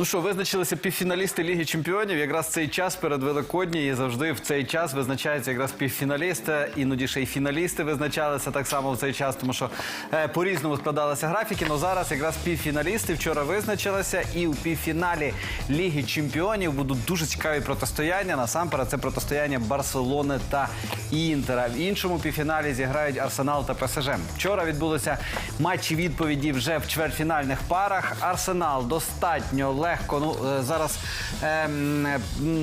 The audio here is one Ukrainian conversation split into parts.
Ну що, визначилися півфіналісти Ліги Чемпіонів. Якраз цей час перед Великодні і завжди в цей час визначаються якраз півфіналісти. Іноді ще й фіналісти визначалися так само в цей час, тому що е, по-різному складалися графіки. Ну зараз якраз півфіналісти вчора визначилися, і у півфіналі Ліги Чемпіонів будуть дуже цікаві протистояння. Насамперед, це протистояння Барселони та Інтера. В іншому півфіналі зіграють Арсенал та ПСЖ. Вчора відбулися матчі відповіді вже в чвертьфінальних парах. Арсенал достатньо легко. Ну е, зараз е,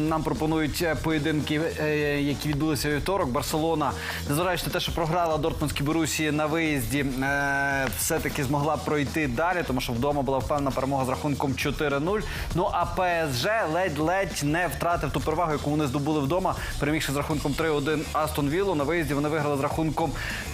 нам пропонують е, поєдинки, е, які відбулися вівторок. Барселона, незважаючи на те, що програла Дортмундській Борусі на виїзді, е, все-таки змогла пройти далі, тому що вдома була впевнена перемога з рахунком 4-0. Ну а ПСЖ ледь-ледь не втратив ту перевагу, яку вони здобули вдома, перемігши з рахунком 3-1 Астон Віллу. На виїзді вони виграли з рахунком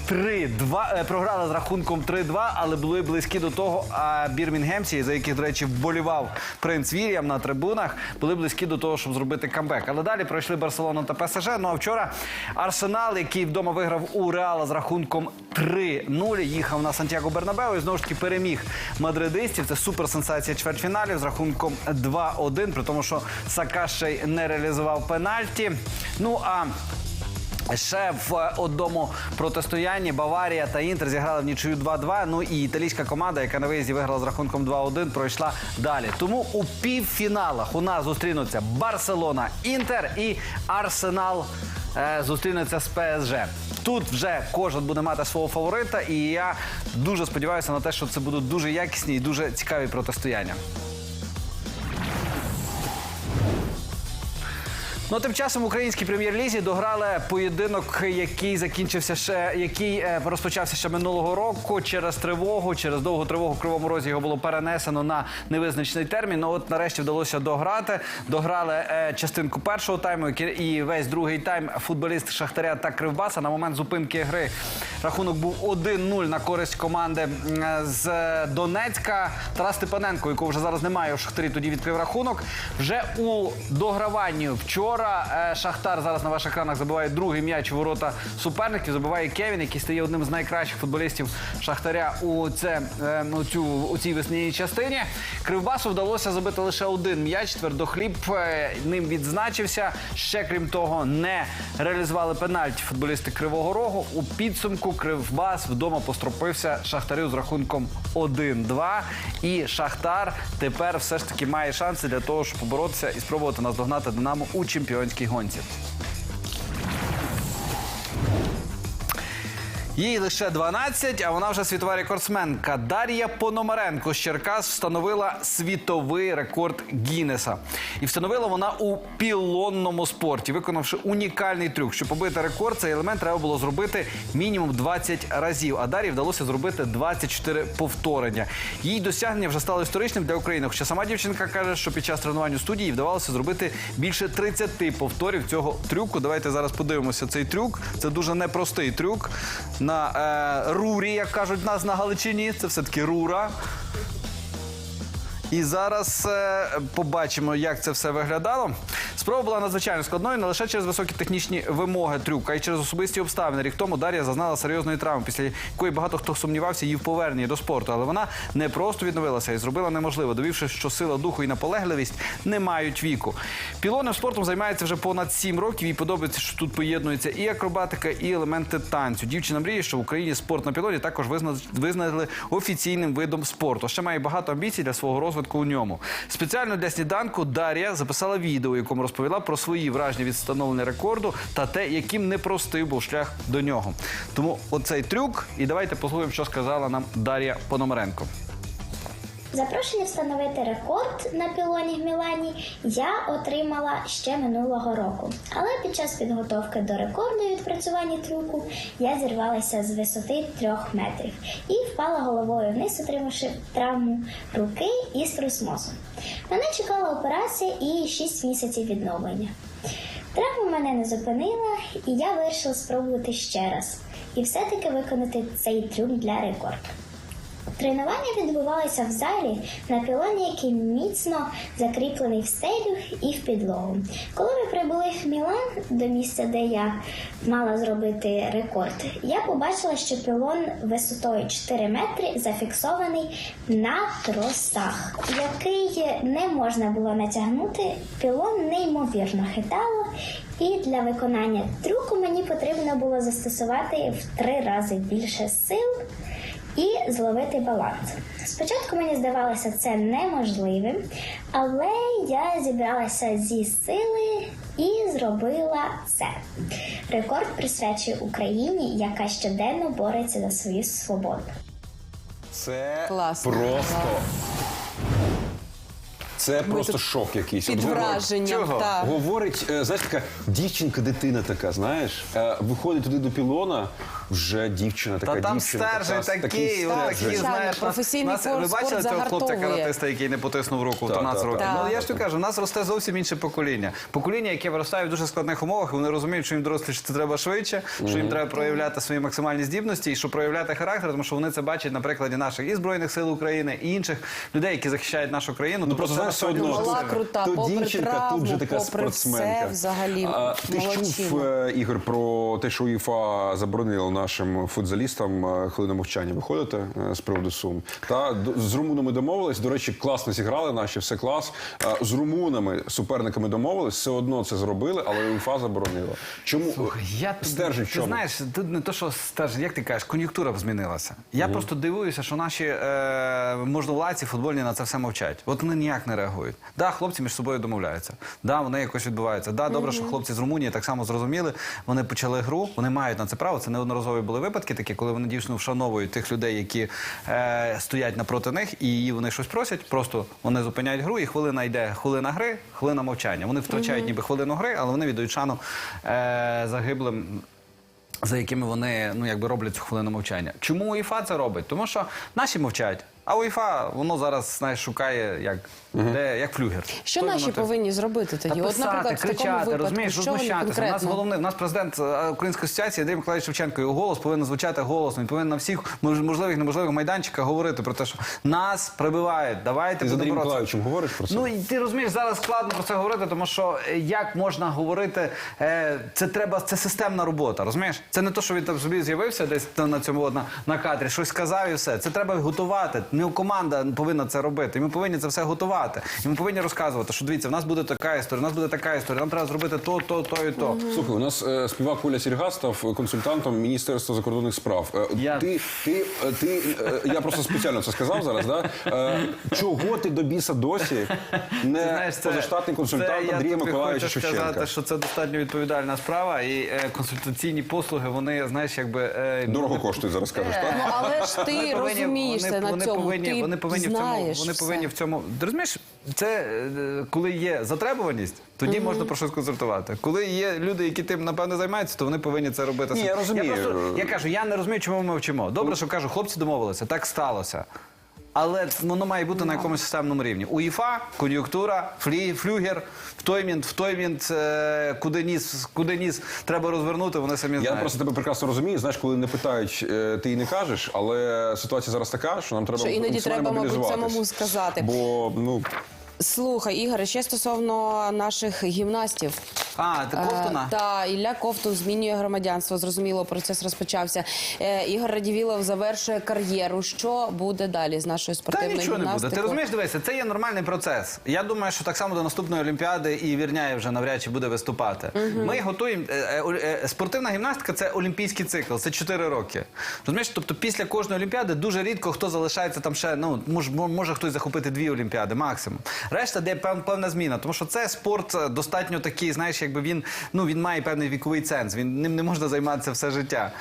3-2, е, програли з рахунком 3-2, але були близькі до того. А бірмінгемці, за яких, до речі, вболівав принц Вільям на трибунах, були близькі до того, щоб зробити камбек. Але далі пройшли Барселона та ПСЖ. Ну а вчора Арсенал, який вдома виграв у Реала з рахунком 3-0, їхав на Сантьяго Бернабеу і знову ж таки переміг мадридистів. Це суперсенсація чвертьфіналів з рахунком 2-1, при тому, що Сака ще не реалізував пенальті. Ну а Ще в одному протистоянні Баварія та Інтер зіграли в нічию 2-2. Ну і італійська команда, яка на виїзді виграла з рахунком 2-1, пройшла далі. Тому у півфіналах у нас зустрінуться Барселона, Інтер і Арсенал е, зустрінеться з ПСЖ. Тут вже кожен буде мати свого фаворита, і я дуже сподіваюся на те, що це будуть дуже якісні і дуже цікаві протистояння. Ну, тим часом в українській прем'єр-лізі дограли поєдинок, який закінчився ще, який е, розпочався ще минулого року через тривогу, через довгу тривогу в кривому розі його було перенесено на невизначений термін. Ну от нарешті вдалося дограти. Дограли е, частинку першого тайму і весь другий тайм футболіст Шахтаря та Кривбаса. На момент зупинки гри рахунок був 1-0 на користь команди з Донецька. Тарас Степаненко, якого вже зараз немає у Шахтарі, тоді відкрив рахунок. Вже у дограванні вчора е, Шахтар зараз на ваших екранах забиває другий м'яч у ворота суперників. Забиває Кевін, який стає одним з найкращих футболістів Шахтаря у, це, е, у, цю, у цій весняній частині. Кривбасу вдалося забити лише один м'яч. Твердохліб е, ним відзначився. Ще крім того, не реалізували пенальті футболісти Кривого Рогу. У підсумку Кривбас вдома постропився Шахтарю з рахунком 1-2. І Шахтар тепер все ж таки має шанси для того, щоб поборотися і спробувати наздогнати Динамо у чемпіонській гонці. Їй лише 12, а вона вже світова рекордсменка. Дар'я Пономаренко з Черкас встановила світовий рекорд Гіннеса. І встановила вона у пілонному спорті, виконавши унікальний трюк. Щоб побити рекорд, цей елемент треба було зробити мінімум 20 разів. А Дар'ї вдалося зробити 24 повторення. Її досягнення вже стало історичним для України. Хоча сама дівчинка каже, що під час тренувань у студії вдавалося зробити більше 30 повторів цього трюку. Давайте зараз подивимося цей трюк. Це дуже непростий трюк на е, рурі, як кажуть нас на Галичині. Це все-таки рура. І зараз е, побачимо, як це все виглядало. Спроба була надзвичайно складною не лише через високі технічні вимоги трюка, а й через особисті обставини. Рік тому Дар'я зазнала серйозної травми, після якої багато хто сумнівався її в поверненні до спорту. Але вона не просто відновилася і зробила неможливо, довівши, що сила духу і наполегливість не мають віку. Пілонним спортом займається вже понад сім років. Їй подобається, що тут поєднується і акробатика, і елементи танцю. Дівчина мріє, що в Україні спорт на пілоні також визна- визнали офіційним видом спорту. Ще має багато амбіцій для свого розвитку у ньому. Спеціально для сніданку Дар'я записала відео, якому розповіла про свої враження від встановлення рекорду та те, яким непростий був шлях до нього. Тому оцей трюк, і давайте послухаємо, що сказала нам Дар'я Пономаренко. Запрошення встановити рекорд на пілоні в Мілані я отримала ще минулого року. Але під час підготовки до рекорду відпрацювання трюку я зірвалася з висоти трьох метрів і впала головою вниз, отримавши травму руки і струс мозку. Мене чекала операція і 6 місяців відновлення. Травма мене не зупинила, і я вирішила спробувати ще раз і все-таки виконати цей трюк для рекорду. Тренування відбувалися в залі на пілоні, який міцно закріплений в стелю і в підлогу. Коли ми прибули в Мілан до місця, де я мала зробити рекорд, я побачила, що пілон висотою 4 метри зафіксований на тросах, який не можна було натягнути. Пілон неймовірно хитало, і для виконання трюку мені потрібно було застосувати в три рази більше сил і зловити баланс. Спочатку мені здавалося це неможливим, але я зібралася зі сили і зробила це. Рекорд присвячує Україні, яка щоденно бореться за свою свободу. Це Класно. просто. Це просто тут шок якийсь. Під От говорить- враженням, Чого? так. Говорить, е, знаєш, така дівчинка, дитина така, знаєш, е, виходить туди до пілона, вже дівчина така Та там дівчина. стержень така, такий, от стержень. знаєш, нас- професійний нас, ви спорт бачили цього хлопця загартовує. каратиста, який не потиснув руку в Так, 13 так, років? так. Ну я ж тобі кажу, у нас росте зовсім інше покоління. Покоління, яке виростає в дуже складних умовах, і вони розуміють, що їм дорослішати треба швидше, що їм треба проявляти свої максимальні здібності і що проявляти характер, тому що вони це бачать на прикладі наших і збройних сил України, і інших людей, які захищають нашу країну. Ну просто це знаєш, все насправді одно Була крута, то попри дівчинка, травму, тут же така попри спортсменка. все, взагалі, А, ти ж чув, молодчина. е, Ігор, про те, що УЄФА заборонила нашим футзалістам е, хвилину мовчання виходити е, з приводу Сум. Та з румунами домовились. До речі, класно зіграли наші, все клас. Е, З румунами, суперниками домовились, все одно це зробили, але УЄФА заборонила. Чому Я тут- стержень ти чому? знаєш, тут не то, що стержень, як ти кажеш, кон'юнктура б змінилася. Я просто дивуюся, що наші е, можновладці футбольні на це все мовчать. От вони ніяк не реагують. Да, хлопці між собою домовляються. Да, вони якось відбуваються. Да, добре, що хлопці з Румунії так само зрозуміли. Вони почали гру, вони мають на це право. Це неодноразові були випадки, такі, коли вони дійсно вшановують тих людей, які е, стоять напроти них, і вони щось просять. Просто вони зупиняють гру, і хвилина йде хвилина гри, хвилина мовчання. Вони втрачають ніби хвилину гри, але вони віддають шану е, загиблим за якими вони ну якби роблять цю хвилину мовчання. Чому УЄФА це робить? Тому що наші мовчать. А УЄФА воно зараз знаєш, шукає як, де, як флюгер. Що Той наші мотив. повинні зробити Та тоді? От, писати, наприклад, в такому кричати, випадку, розумієш, що вони. У нас головний, у нас президент е, Української асоціації Андрій Миколаївич Шевченко. Його голос повинен звучати голосно. Він повинен на всіх мож- можливих неможливих майданчиках говорити про те, що нас прибивають. Давайте Ти будемо боротися. Миколаївичем говориш про це? Ну і ти розумієш, зараз складно про це говорити, тому що е, як можна говорити, е, це треба, це системна робота. Розумієш? Це не то, що він там собі з'явився десь на цьому на, на кадрі, щось сказав і все. Це треба готувати. Не команда повинна це робити. Ми повинні це все готувати. І ми повинні розказувати, що дивіться, в нас буде така історія, в нас буде така історія. Нам треба зробити то, то, то і то. Слухай, у нас е, співак Коля Сільга став консультантом Міністерства закордонних справ. Е, Я- Ти, ти, е, ти, е, я просто спеціально це сказав зараз. Да? Е, чого ти до біса досі не Знаєш, це- позаштатний консультант це Андрія я тобі Миколаївича хочу Шевченка? сказати, що це достатньо відповідальна справа, і е, консультаційні послуги, вони, знаєш, якби е, Дорого коштують зараз, кажеш, так? Ну, але ж ти Вони повинні- розумієшся на вони цьому, Повинні, ти вони повинні в цьому. знаєш Вони все. повинні в цьому. Ти розумієш, це е, коли є затребуваність, тоді можна про щось консультувати. Коли є люди, які тим напевне займаються, то вони повинні це робити. Ні, я розумію. Я, просто, я кажу, я не розумію, чому ми мовчимо. Добре, що кажу, хлопці домовилися, так сталося. Але воно має бути на якомусь системному рівні. УЄФА, кон'юнктура, флі, флюгер, в той мінт, в той мінт, е, куди ніс, куди ніс треба розвернути, вони самі знають. Я просто тебе прекрасно розумію. Знаєш, коли не питають, е, ти і не кажеш, але ситуація зараз така, що нам треба Що іноді треба, мабуть, самому сказати. Бо ну Слухай, Ігоре, ще стосовно наших гімнастів. А, ти Ковтуна? Та Ілля Ковтун змінює громадянство. Зрозуміло, процес розпочався. Е, Ігор Радівілов завершує кар'єру. Що буде далі з нашою Та спортивною нічого не буде. гімнастикою? Ти розумієш, дивися, це є нормальний процес. Я думаю, що так само до наступної олімпіади і Вірняєв вже навряд чи буде виступати. Ми готуємо е, е, е, спортивна гімнастика це олімпійський цикл, це 4 роки. Розумієш, тобто після кожної олімпіади дуже рідко хто залишається там ще. Ну мож, мо- може хтось захопити дві олімпіади, максимум. Решта де пев- певна зміна, тому що це спорт е, достатньо такий, знаєш, якби він ну він має певний віковий ценз. Він ним не можна займатися все життя.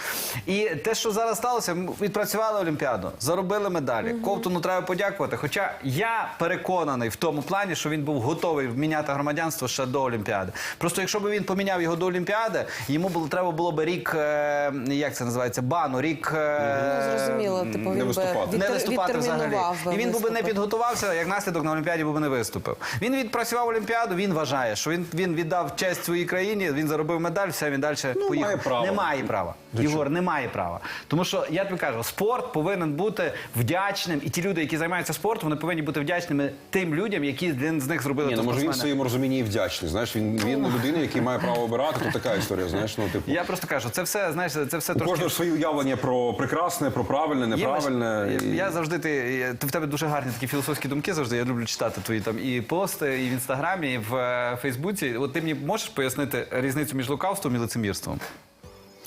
І те, що зараз сталося, ми відпрацювали олімпіаду, заробили медалі. Ковтуну треба подякувати. Хоча я переконаний в тому плані, що він був готовий міняти громадянство ще до Олімпіади. Просто якщо б він поміняв його до Олімпіади, йому було треба було б рік, е, як це називається, бану, рік. е, Ну, зрозуміло, типу він би виступати. не виступати взагалі. І він би не підготувався, як наслідок на Олімпіаді би не виступив. Він відпрацював Олімпіаду, він вважає, що він, він віддав честь своїй країні, він заробив медаль, все, він далі поїхав. має право. Немає права. Ігор, немає права. Тому що я тобі кажу, спорт повинен бути вдячним, і ті люди, які займаються спортом, вони повинні бути вдячними тим людям, які з них зробили Ні, ну може він в своєму розумінні і вдячний. Знаєш, він, він людина, який має право обирати. Тут така історія. Знаєш, ну типу. Я просто кажу, це все, знаєш, це все трошки. кожного ж своє уявлення про прекрасне, про правильне, неправильне. маш- І- Я завжди ти, ти в тебе дуже гарні такі філософські думки. Завжди я люблю читати твої там і пости, і в інстаграмі, і в е, Фейсбуці. От ти мені можеш пояснити різницю між лукавством і лицемірством?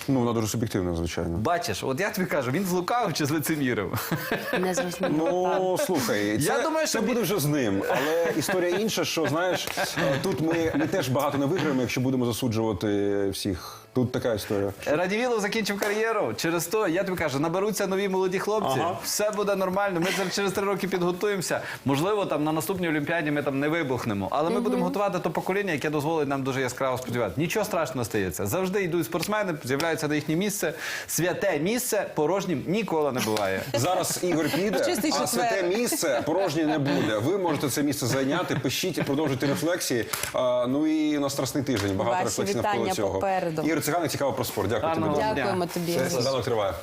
Ну, вона дуже суб'єктивна, звичайно. Бачиш, от я тобі кажу, він злукавив чи злицемірив? Не зрозуміло. Ну слухай, це, Я думаю, що це буде вже з ним. Але історія інша, що знаєш, е, тут ми, ми теж багато не виграємо, якщо будемо засуджувати всіх. Тут така історія. Радівілов закінчив кар'єру. Через то я тобі кажу, наберуться нові молоді хлопці. Ага. Все буде нормально. Ми через три роки підготуємося. Можливо, там на наступній олімпіаді ми там не вибухнемо. Але ми будемо готувати то покоління, яке дозволить нам дуже яскраво сподіватися. Нічого страшного стається. Завжди йдуть спортсмени, з'являються на їхнє місце. Святе місце порожнім ніколи не буває. Зараз Ігор піде, Чистий а четвер. святе місце порожнє не буде. Ви можете це місце зайняти, пишіть, і продовжуйте рефлексії. А, ну і на страсний тиждень. Багато Ваші рефлексій навколо вітання цього. попереду. Ігор Циганик, цікаво про спорт. Дякую Гарного тобі. вам дуже. Дякуємо тобі. Все, сніданок триває.